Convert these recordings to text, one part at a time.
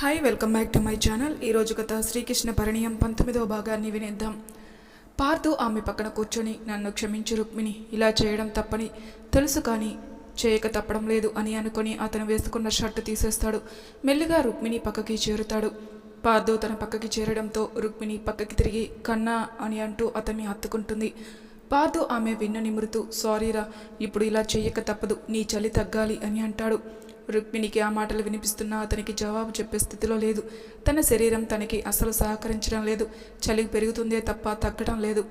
Hi welcome back to my channel ఈరోజు కథ శ్రీకృష్ణ పరిణయం పంతొమ్మిదవ భాగాన్ని వినేద్దాం. పార్థు ఆమె పక్కన కూర్చొని నన్ను క్షమించు రుక్మిణి ఇలా చేయడం తప్పని తెలుసు కానీ చేయక తప్పడం లేదు అని అనుకొని అతను వేసుకున్న షర్టు తీసేస్తాడు. మెల్లిగా రుక్మిణి పక్కకి చేరుతాడు. పార్థు తన పక్కకి చేరడంతో రుక్మిణి పక్కకి తిరిగి కన్నా అని అంటూ అతన్ని హత్తుకుంటుంది. పార్థు ఆమె విన్న నిమురుతూ సారీరా ఇప్పుడు ఇలా చేయక తప్పదు నీ చలి తగ్గాలి అని అంటాడు. రుక్మిణికి ఆ మాటలు వినిపిస్తున్నా అతనికి జవాబు చెప్పే స్థితిలో లేదు. తన శరీరం తనకి అసలు సహకరించడం లేదు. చలి పెరుగుతుందే తప్ప తగ్గడం లేదు.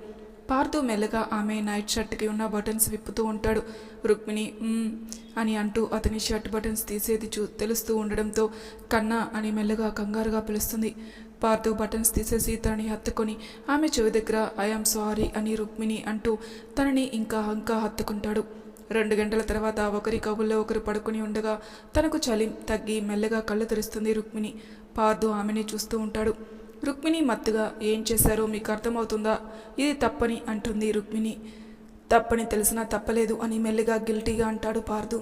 పార్థు మెల్లగా ఆమె నైట్ షర్ట్కి ఉన్న బటన్స్ విప్పుతూ ఉంటాడు. రుక్మిణి అని అంటూ అతని షర్ట్ బటన్స్ తీసేది చూ తెలుస్తూ ఉండడంతో కన్నా అని మెల్లగా కంగారుగా పిలుస్తుంది. పార్థు బటన్స్ తీసేసి తనని హత్తుకొని ఆమె చెవి దగ్గర ఐఎమ్ సారీ అని రుక్మిణి అంటూ తనని ఇంకా ఇంకా హత్తుకుంటాడు. రెండు గంటల తర్వాత ఒకరి కవుల్లో ఒకరు పడుకుని ఉండగా తనకు చలి తగ్గి మెల్లగా కళ్ళు తెరుస్తుంది రుక్మిణి. పార్థు ఆమెని చూస్తూ ఉంటాడు. రుక్మిణి మత్తుగా ఏం చేశారో మీకు అర్థమవుతుందా? ఇది తప్పని అంటుంది రుక్మిణి. తప్పని తెలిసినా తప్పలేదు అని మెల్లిగా గిల్టీగా అంటాడు పార్దు.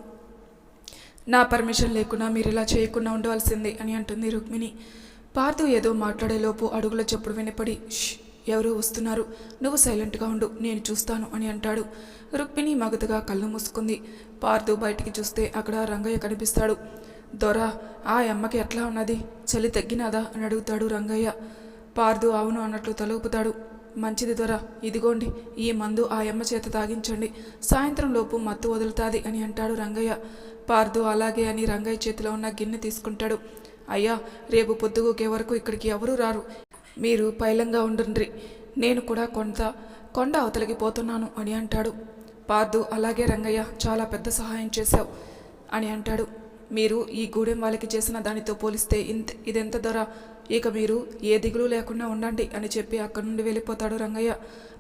నా పర్మిషన్ లేకుండా మీరు ఇలా చేయకుండా ఉండవలసిందే అని అంటుంది రుక్మిణి. పార్దు ఏదో మాట్లాడేలోపు అడుగుల చెప్పుడు వినపడి "ష్, ఎవరో వస్తున్నారు. నువ్వు సైలెంట్గా ఉండు నేను చూస్తాను అని అంటాడు. రుక్మిణి మగతగా కళ్ళు మూసుకుంది. పార్దు బయటికి చూస్తే అక్కడ రంగయ్య కనిపిస్తాడు. దొర ఆ అమ్మకి ఎట్లా ఉన్నది? చలి తగ్గినదా? అని అడుగుతాడు రంగయ్య. పార్దు అవును అన్నట్లు తలూపుతాడు. మంచిది దొర ఇదిగోండి ఈ మందు ఆ అమ్మ చేత తాగించండి. సాయంత్రం లోపు మత్తు వదులుతాది అని అంటాడు రంగయ్య. పార్దు అలాగే అని రంగయ్య చేతిలో ఉన్న గిన్నె తీసుకుంటాడు. అయ్యా రేపు పొద్దుగుకే వరకు ఇక్కడికి ఎవరూ రారు. మీరు పైలంగా ఉండుండ్రి. నేను కూడా కొంత కొండ అవతలికి పోతున్నాను అని అంటాడు. పార్దు అలాగే రంగయ్య చాలా పెద్ద సహాయం చేశావు అని అంటాడు. మీరు ఈ గూడెం వాళ్ళకి చేసిన దానితో పోలిస్తే ఇంత ఇదెంత ధర? ఇక మీరు ఏ దిగులు లేకుండా ఉండండి అని చెప్పి అక్కడి నుండి వెళ్ళిపోతాడు రంగయ్య.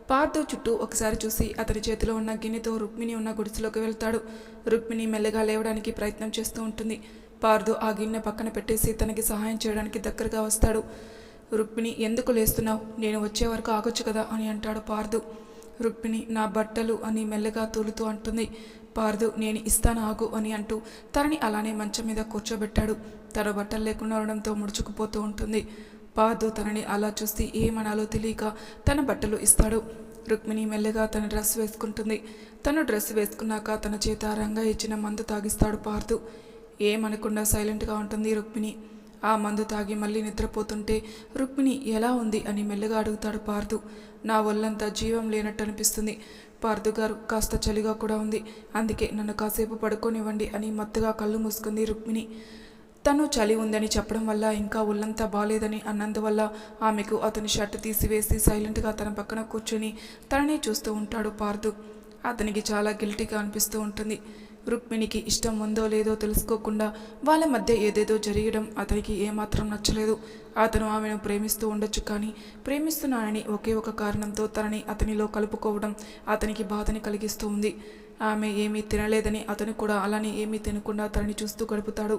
పార్థు చుట్టూ ఒకసారి చూసి అతని చేతిలో ఉన్న గిన్నెతో రుక్మిణి ఉన్న గుడిసెలోకి వెళ్తాడు. రుక్మిణి మెల్లగా లేవడానికి ప్రయత్నం చేస్తూ ఉంటుంది. పార్థు ఆ గిన్నె పక్కన పెట్టేసి తనకి సహాయం చేయడానికి దగ్గరగా వస్తాడు. రుక్మిణి ఎందుకు లేస్తున్నావు? నేను వచ్చే వరకు ఆగొచ్చు కదా అని అంటాడు పార్దు. రుక్మిణి నా బట్టలు అని మెల్లగా తూలుతూ అంటుంది. పార్దు నేను ఇస్తాను ఆగు అని అంటూ తనని అలానే మంచం మీద కూర్చోబెట్టాడు. తన బట్టలు లేకుండా ఉండడంతో ముడుచుకుపోతూ ఉంటుంది. పార్దు తనని అలా చూసి ఏమనాలో తెలియక తన బట్టలు ఇస్తాడు. రుక్మిణి మెల్లగా తన డ్రెస్ వేసుకుంటుంది. తను డ్రెస్ వేసుకున్నాక తన చేత రంగా ఇచ్చిన మందు తాగిస్తాడు పార్దు. ఏమనకుండా సైలెంట్గా ఉంటుంది రుక్మిణి. ఆ మందు తాగి మళ్ళీ నిద్రపోతుంటే రుక్మిణి ఎలా ఉంది అని మెల్లగా అడుగుతాడు పార్దు. నా ఒళ్ళంతా జీవం లేనట్టు అనిపిస్తుంది పార్దు గారు కాస్త చలిగా కూడా ఉంది. అందుకే నన్ను కాసేపు పడుకోనివ్వండి అని మత్తుగా కళ్ళు మూసుకుంది రుక్మిణి. తను చలి ఉందని చెప్పడం వల్ల ఇంకా ఒళ్ళంతా బాలేదని అన్నందువల్ల ఆమెకు అతని షర్ట్ తీసివేసి సైలెంట్గా తన పక్కన కూర్చొని తననే చూస్తూ ఉంటాడు పార్థు అతనికి చాలా గిల్టీగా అనిపిస్తూ ఉంటుంది. రుక్మిణికి ఇష్టం ఉందో లేదో తెలుసుకోకుండా వాళ్ళ మధ్య ఏదేదో జరగడం అతనికి ఏమాత్రం నచ్చలేదు. అతను ఆమెను ప్రేమిస్తూ ఉండొచ్చు కానీ ప్రేమిస్తున్నానని ఒకే ఒక కారణంతో తనని అతనిలో కలుపుకోవడం అతనికి బాధని కలిగిస్తూ ఉంది. ఆమె ఏమీ తినలేదని అతను కూడా అలానే ఏమీ తినకుండా తనని చూస్తూ గడుపుతాడు.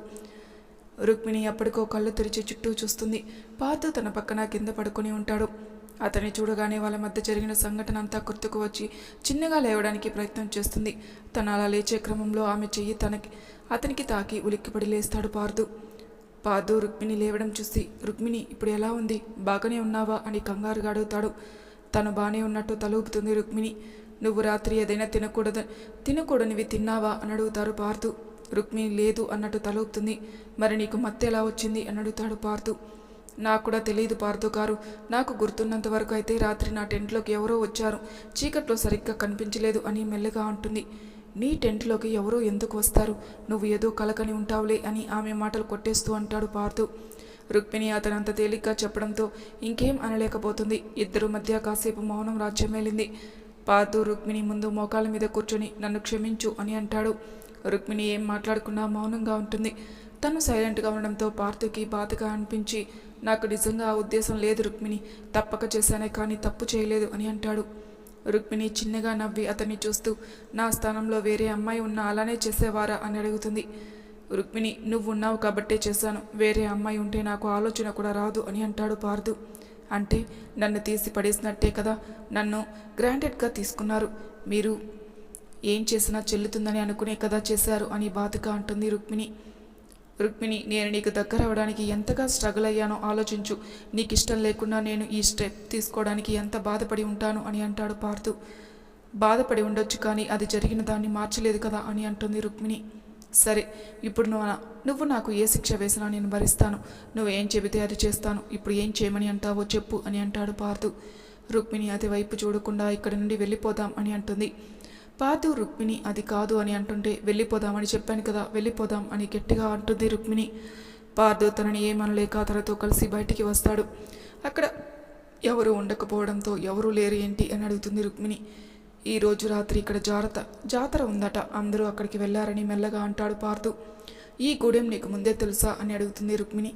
రుక్మిణి అప్పటికో కళ్ళు తెరిచి చుట్టూ చూస్తుంది. పార్థు తన పక్కన కింద పడుకొని ఉంటాడు. అతన్ని చూడగానే వాళ్ళ మధ్య జరిగిన సంఘటన అంతా గుర్తుకు వచ్చి చిన్నగా లేవడానికి ప్రయత్నం చేస్తుంది. తను అలా లేచే క్రమంలో ఆమె చెయ్యి తనకి అతనికి తాకి ఉలిక్కిపడి లేస్తాడు పార్దు. పార్దు రుక్మిణి లేవడం చూసి రుక్మిణి ఇప్పుడు ఎలా ఉంది? బాగానే ఉన్నావా? అని కంగారుగా అడుగుతాడు. తను బాగానే ఉన్నట్టు తలూపుతుంది రుక్మిణి. నువ్వు రాత్రి ఏదైనా తినకూడదు తినకూడనివి తిన్నావా? అని అడుగుతారు పార్దు. రుక్మిణి లేదు అన్నట్టు తలూపుతుంది. మరి నీకు మత్తు ఎలా వచ్చింది? అని అడుగుతాడు పార్దు. నాకు కూడా తెలియదు పార్థు గారు. నాకు గుర్తున్నంత వరకు అయితే రాత్రి నా టెంట్లోకి ఎవరో వచ్చారు. చీకట్లో సరిగ్గా కనిపించలేదు అని మెల్లగా అంటుంది. నీ టెంట్లోకి ఎవరో ఎందుకు వస్తారు? నువ్వు ఏదో కలకని ఉంటావులే అని ఆమె మాటలు కొట్టేస్తూ అంటాడు పార్థు. రుక్మిణి అతను అంత తేలిగ్గా చెప్పడంతో ఇంకేం అనలేకపోతుంది. ఇద్దరు మధ్య కాసేపు మౌనం రాజ్యమేలింది పార్థు రుక్మిణి ముందు మోకాల మీద కూర్చొని నన్ను క్షమించు అని అంటాడు. రుక్మిణి ఏం మాట్లాడకుండా మౌనంగా ఉంటుంది. తను సైలెంట్గా ఉండడంతో పార్థుకి బాధగా అనిపించి నాకు నిజంగా ఆ ఉద్దేశం లేదు రుక్మిణి. తప్పక చేశానే కానీ తప్పు చేయలేదు అని అంటాడు. రుక్మిణి చిన్నగా నవ్వి అతన్ని చూస్తూ నా స్థానంలో వేరే అమ్మాయి ఉన్నా అలానే చేసేవారా అని అడుగుతుంది. రుక్మిణి నువ్వున్నావు కాబట్టే చేశాను. వేరే అమ్మాయి ఉంటే నాకు ఆలోచన కూడా రాదు అని అంటాడు పార్దు. అంటే నన్ను తీసి పడేసినట్టే కదా నన్ను గ్రాంటెడ్గా తీసుకున్నారు. మీరు ఏం చేసినా చెల్లుతుందని అనుకునే కదా చేశారు అని బాధగా అంటుంది రుక్మిణి. రుక్మిణి నేను నీకు దగ్గర అవ్వడానికి ఎంతగా స్ట్రగుల్ అయ్యానో ఆలోచించు. నీకు ఇష్టం లేకుండా నేను ఈ స్టెప్ తీసుకోవడానికి ఎంత బాధపడి ఉంటాను అని అంటాడు పార్థు. బాధపడి ఉండొచ్చు కానీ అది జరిగిన దాన్ని మార్చలేదు కదా అని అంటుంది రుక్మిణి. సరే ఇప్పుడు నువ్వు నువ్వు నాకు ఏ శిక్ష వేసినా నేను భరిస్తాను. నువ్వు ఏం చెబితే అది చేస్తాను. ఇప్పుడు ఏం చేయమని అంటావో చెప్పు అని అంటాడు పార్థు. రుక్మిణి అది వైపు చూడకుండా ఇక్కడి నుండి వెళ్ళిపోదాం అని అంటుంది. పార్థు రుక్మిణి అది కాదు అని అంటుంటే వెళ్ళిపోదామని చెప్పాను కదా వెళ్ళిపోదాం అని గట్టిగా అంటుంది రుక్మిణి. పార్థివ్ తనని ఏమనలేక తనతో కలిసి బయటికి వస్తాడు. అక్కడ ఎవరు ఉండకపోవడంతో ఎవరు లేరు ఏంటి అని అడుగుతుంది రుక్మిణి. ఈ రోజు రాత్రి ఇక్కడ జారత జాతర ఉందట అందరూ అక్కడికి వెళ్ళారని మెల్లగా అంటాడు పార్థు ఈ గూడెం నీకు ముందే తెలుసా అని అడుగుతుంది రుక్మిణి.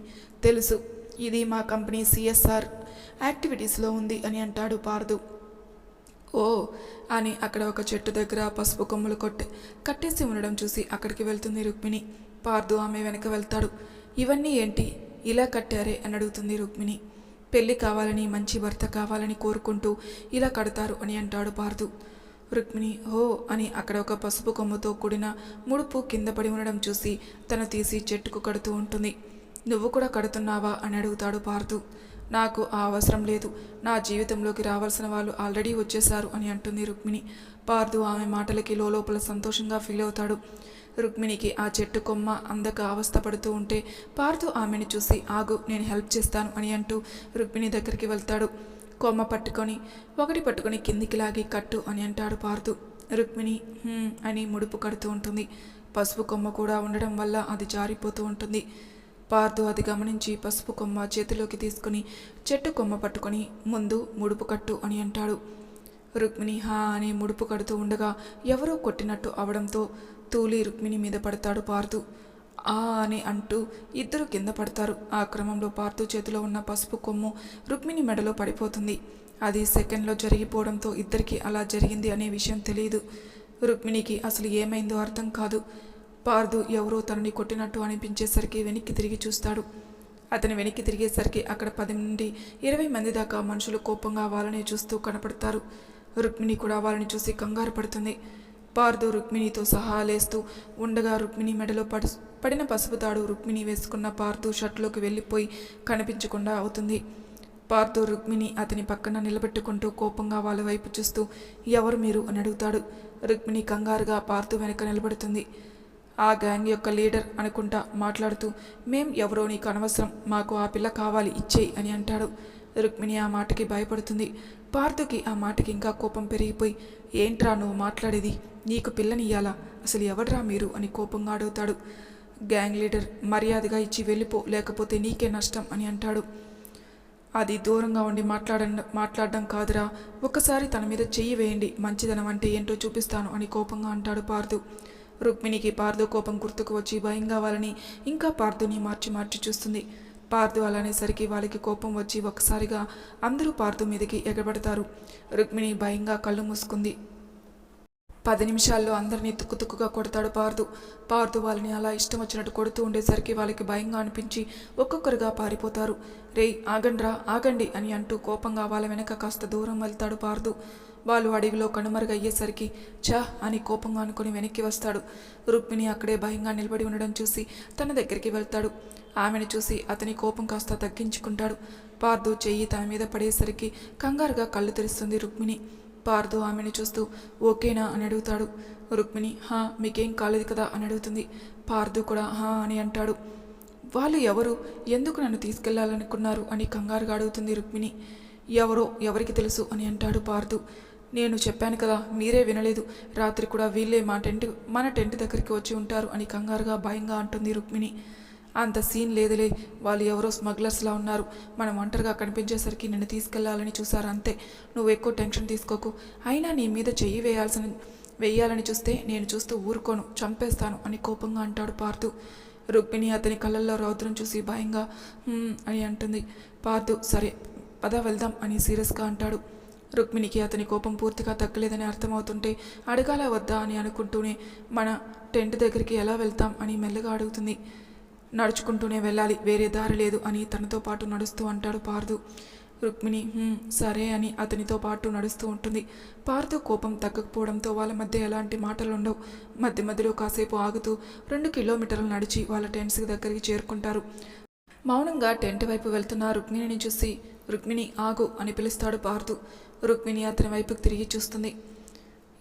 తెలుసు ఇది మా కంపెనీ సిఎస్ఆర్ యాక్టివిటీస్లో ఉంది అని అంటాడు పార్థు ఓ అని అక్కడ ఒక చెట్టు దగ్గర పసుపు కొమ్ములు కొట్టి కట్టేసి ఉండడం చూసి అక్కడికి వెళ్తుంది రుక్మిణి. పార్దు ఆమె వెనక వెళ్తాడు. ఇవన్నీ ఏంటి? ఇలా కట్టారే అని అడుగుతుంది రుక్మిణి. పెళ్ళి కావాలని మంచి భర్త కావాలని కోరుకుంటూ ఇలా కడతారు అని అంటాడు పార్దు. రుక్మిణి హో అని అక్కడ ఒక పసుపు కొమ్ముతో కూడిన ముడుపు కింద పడి ఉండడం చూసి తను తీసి చెట్టుకు కడుతూ ఉంటుంది. నువ్వు కూడా కడుతున్నావా అని అడుగుతాడు పార్దు. నాకు ఆ అవసరం లేదు. నా జీవితంలోకి రావాల్సిన వాళ్ళు ఆల్రెడీ వచ్చేశారు అని అంటుంది రుక్మిణి. పార్దు ఆమె మాటలకి లోపల సంతోషంగా ఫీల్ అవుతాడు. రుక్మిణికి ఆ చెట్టు కొమ్మ అందక అవస్థపడుతూ ఉంటే పార్దు ఆమెను చూసి ఆగు నేను హెల్ప్ చేస్తాను అని అంటూ రుక్మిణి దగ్గరికి వెళ్తాడు. కొమ్మ పట్టుకొని ఒకటి పట్టుకొని కిందికి లాగి కట్టు అని అంటాడు పార్దు. రుక్మిణి అని ముడుపు కడుతూ ఉంటుంది. పసుపు కొమ్మ కూడా ఉండడం వల్ల అది జారిపోతూ ఉంటుంది. పార్థు అది గమనించి పసుపు కొమ్మ చేతిలోకి తీసుకుని చెట్టు కొమ్మ పట్టుకొని ముందు ముడుపు కట్టు అని అంటాడు. రుక్మిణి హా అని ముడుపు కడుతూ ఉండగా ఎవరో కొట్టినట్టు అవడంతో తూలి రుక్మిణి మీద పడతాడు పార్థు ఆ అని అంటూ ఇద్దరు కింద పడతారు. ఆ క్రమంలో పార్థు చేతిలో ఉన్న పసుపు కొమ్ము రుక్మిణి మెడలో పడిపోతుంది. అది సెకండ్లో జరిగిపోవడంతో ఇద్దరికి అలా జరిగింది అనే విషయం తెలియదు రుక్మిణికి అసలు ఏమైందో అర్థం కాదు. పార్థు ఎవరో తనని కొట్టినట్టు అనిపించేసరికి వెనక్కి తిరిగి చూస్తాడు. అతను వెనక్కి తిరిగేసరికి అక్కడ పది నుండి ఇరవై మంది దాకా మనుషులు కోపంగా వాళ్ళని చూస్తూ కనపడతారు. రుక్మిణి కూడా వాళ్ళని చూసి కంగారు పడుతుంది. పార్థు రుక్మిణితో సహా లేస్తూ ఉండగా రుక్మిణి మెడలో పడి పడిన పసుపు తాడు రుక్మిణి వేసుకున్న పార్థు షర్ట్లోకి వెళ్ళిపోయి కనిపించకుండా అవుతుంది. పార్థు రుక్మిణి అతని పక్కన నిలబెట్టుకుంటూ కోపంగా వాళ్ళ వైపు చూస్తూ ఎవరు మీరు? అని అడుగుతాడు. రుక్మిణి కంగారుగా పార్థు వెనక నిలబడుతుంది. ఆ గ్యాంగ్ యొక్క లీడర్ అనుకుంటా మాట్లాడుతూ మేం ఎవరో నీకు అనవసరం మాకు ఆ పిల్ల కావాలి ఇచ్చేయి అని అంటాడు. రుక్మిణి ఆ మాటకి భయపడుతుంది. పార్థుకి ఆ మాటకి ఇంకా కోపం పెరిగిపోయి ఏంట్రా నువ్వు మాట్లాడేది? నీకు పిల్లనియ్యాలా అసలు ఎవడ్రా మీరు? అని కోపంగా అడుగుతాడు. గ్యాంగ్ లీడర్ మర్యాదగా ఇచ్చి వెళ్ళిపో లేకపోతే నీకే నష్టం అని అంటాడు. అది దూరంగా ఉండి మాట్లాడ మాట్లాడడం కాదురా. ఒక్కసారి తన మీద చెయ్యి వేయండి. మంచిదనం అంటే ఏంటో చూపిస్తాను అని కోపంగా అంటాడు పార్థు. రుక్మిణికి పార్దు కోపం గుర్తుకు వచ్చి భయం కావాలని ఇంకా పార్థుని మార్చి మార్చి చూస్తుంది. పార్దు అలానేసరికి వాళ్ళకి కోపం వచ్చి ఒకసారిగా అందరూ పార్థు మీదకి ఎగబడతారు రుక్మిణి భయంగా కళ్ళు మూసుకుంది. పది నిమిషాల్లో అందరినీ తుక్కు తుక్కుగా కొడతాడు పార్దు. పార్దు వాళ్ళని అలా ఇష్టం వచ్చినట్టు కొడుతూ ఉండేసరికి వాళ్ళకి భయంగా అనిపించి ఒక్కొక్కరుగా పారిపోతారు. రేయ్ ఆగండ్రా ఆగండి అని అంటూ కోపంగా వాళ్ళ వెనక కాస్త దూరం వెళ్తాడు పార్దు. వాళ్ళు అడవిలో కనుమరుగయ్యేసరికి చా అని కోపంగా అనుకుని వెనక్కి వస్తాడు. రుక్మిణి అక్కడే భయంగా నిలబడి ఉండడం చూసి తన దగ్గరికి వెళ్తాడు. ఆమెను చూసి అతని కోపం కాస్త తగ్గించుకుంటాడు. పార్థు చెయ్యి తన మీద పడేసరికి కంగారుగా కళ్ళు తెరుస్తుంది రుక్మిణి. పార్థు ఆమెను చూస్తూ ఓకేనా? అని అడుగుతాడు. రుక్మిణి హా మీకేం కాలేదు కదా? అని అడుగుతుంది. పార్థు కూడా హా అని అంటాడు. వాళ్ళు ఎవరు? ఎందుకు నన్ను తీసుకెళ్ళాలనుకున్నారు? అని కంగారుగా అడుగుతుంది రుక్మిణి. ఎవరో? ఎవరికి తెలుసు? అని అంటాడు పార్థు నేను చెప్పాను కదా మీరే వినలేదు. రాత్రి కూడా వీళ్ళే మా టెంట్ మన టెంట్ దగ్గరికి వచ్చి ఉంటారు అని కంగారుగా భయంగా అంటుంది రుక్మిణి. అంత సీన్ లేదులే వాళ్ళు ఎవరో స్మగ్లర్స్లా ఉన్నారు. మనం ఒంటరిగా కనిపించేసరికి నిన్ను తీసుకెళ్ళాలని చూశారు అంతే. నువ్వు ఎక్కువ టెన్షన్ తీసుకోకు. అయినా నీ మీద చెయ్యి వేయాల్సిన వేయాలని చూస్తే నేను చూస్తూ ఊరుకోను చంపేస్తాను అని కోపంగా అంటాడు పార్థు రుక్మిణి అతని కళ్ళల్లో రౌద్రం చూసి భయంగా అని అంటుంది. పార్థు సరే పద వెళ్దాం అని సీరియస్గా అంటాడు. రుక్మిణికి అతని కోపం పూర్తిగా తగ్గలేదని అర్థమవుతుంటే అడగాల వద్దా అని అనుకుంటూనే మన టెంట్ దగ్గరికి ఎలా వెళ్తాం అని మెల్లగా అడుగుతుంది. నడుచుకుంటూనే వెళ్ళాలి వేరే దారి లేదు అని తనతో పాటు నడుస్తూ అంటాడు పార్దు. రుక్మిణి సరే అని అతనితో పాటు నడుస్తూ ఉంటుంది. పార్దు కోపం తగ్గకపోవడంతో వాళ్ళ మధ్య ఎలాంటి మాటలు ఉండవు. మధ్య మధ్యలో కాసేపు ఆగుతూ రెండు కిలోమీటర్లు నడిచి వాళ్ళ టెంట్స్కి దగ్గరికి చేరుకుంటారు. మౌనంగా టెంట్ వైపు వెళ్తున్న రుక్మిణిని చూసి రుక్మిణి ఆగు అని పిలుస్తాడు పార్దు. రుక్మిణి అతని వైపుకి తిరిగి చూస్తుంది.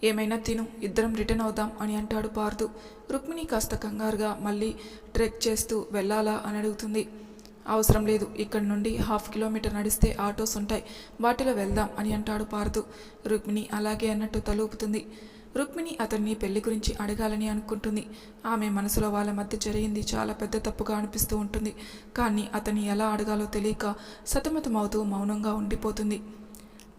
ఏమైనా తిను ఇద్దరం రిటర్న్ అవుదాం అని అంటాడు పార్దు. రుక్మిణి కాస్త కంగారుగా మళ్ళీ ట్రెక్ చేస్తూ వెళ్ళాలా అని అడుగుతుంది. అవసరం లేదు ఇక్కడ నుండి హాఫ్ కిలోమీటర్ నడిస్తే ఆటోస్ ఉంటాయి వాటిలో వెళ్దాం అని అంటాడు పార్దు. రుక్మిణి అలాగే అన్నట్టు తలూపుతుంది. రుక్మిణి అతన్ని పెళ్ళి గురించి అడగాలని అనుకుంటుంది. ఆమె మనసులో వాళ్ళ మధ్య జరిగింది చాలా పెద్ద తప్పుగా అనిపిస్తూ ఉంటుంది. కానీ అతన్ని ఎలా అడగాలో తెలియక సతమతమవుతూ మౌనంగా ఉండిపోతుంది.